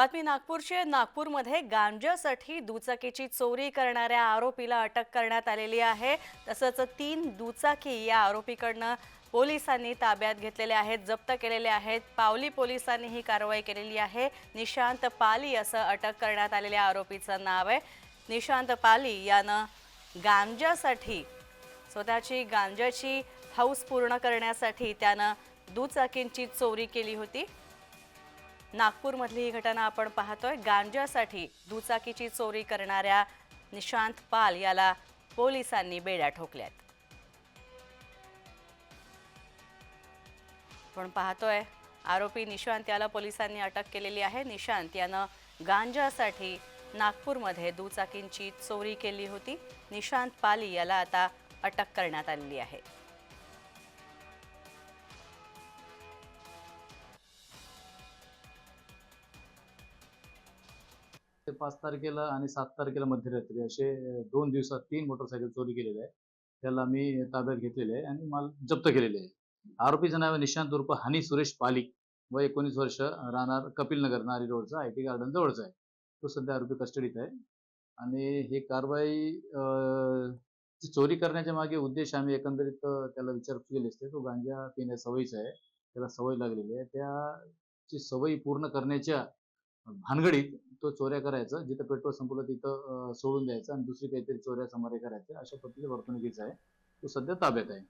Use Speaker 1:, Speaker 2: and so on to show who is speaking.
Speaker 1: बातमी नागपूरची. नागपूरमध्ये गांजासाठी दुचाकीची चोरी करणाऱ्या आरोपीला अटक करण्यात आलेली आहे. तसंच तीन दुचाकी या आरोपीकडनं पोलिसांनी ताब्यात घेतलेले आहेत जप्त केलेले आहेत. पावली पोलिसांनी ही कारवाई केलेली आहे. निशांत पाली असं अटक करण्यात आलेल्या आरोपीचं नाव आहे. निशांत पाली यानं गांजासाठी स्वतःची गांजाची हौस पूर्ण करण्यासाठी त्यानं दुचाकींची चोरी केली होती. नागपूरमधली ही घटना आपण पाहतोय. गांजासाठी दुचाकीची चोरी करणाऱ्या निशांत पाल याला पोलिसांनी बेड्या ठोकल्यात. आपण पाहतोय आरोपी निशांत याला पोलिसांनी अटक केलेली आहे. निशांत यानं गांजासाठी नागपूरमध्ये दुचाकींची चोरी केली होती. निशांत पाली याला आता अटक करण्यात आलेली आहे.
Speaker 2: ते पाच तारखेला आणि सात तारखेला मध्यरात्री असे दोन दिवसात तीन मोटरसायकल चोरी केलेले आहे त्याला मी ताब्यात घेतलेले आहे आणि माल जप्त केलेले आहे. आरोपीचं नाव आहे निशांत उर्फ हनी सुरेश पालिक. व एकोणीस वर्ष राहणार कपिल नगर नारी रोडचा आय टी गार्डन जवळचा आहे. तो सध्या आरोपी कस्टडीत आहे. आणि ही कारवाई ची चोरी करण्याच्या मागे उद्देश आम्ही एकंदरीत त्याला विचारपूस केली असते. तो गांजा पिण्या सवयीचा आहे. त्याला सवय लागलेली आहे. त्याची सवयी पूर्ण करण्याच्या भानगडीत तो चोऱ्या करायचा जिथं पेट्रोल संपलं तिथं सोडून द्यायचं आणि दुसरी काहीतरी चोऱ्या समारे करायच्या अशा पद्धतीने वर्तणुकीचा आहे. तो सध्या ताब्यात आहे.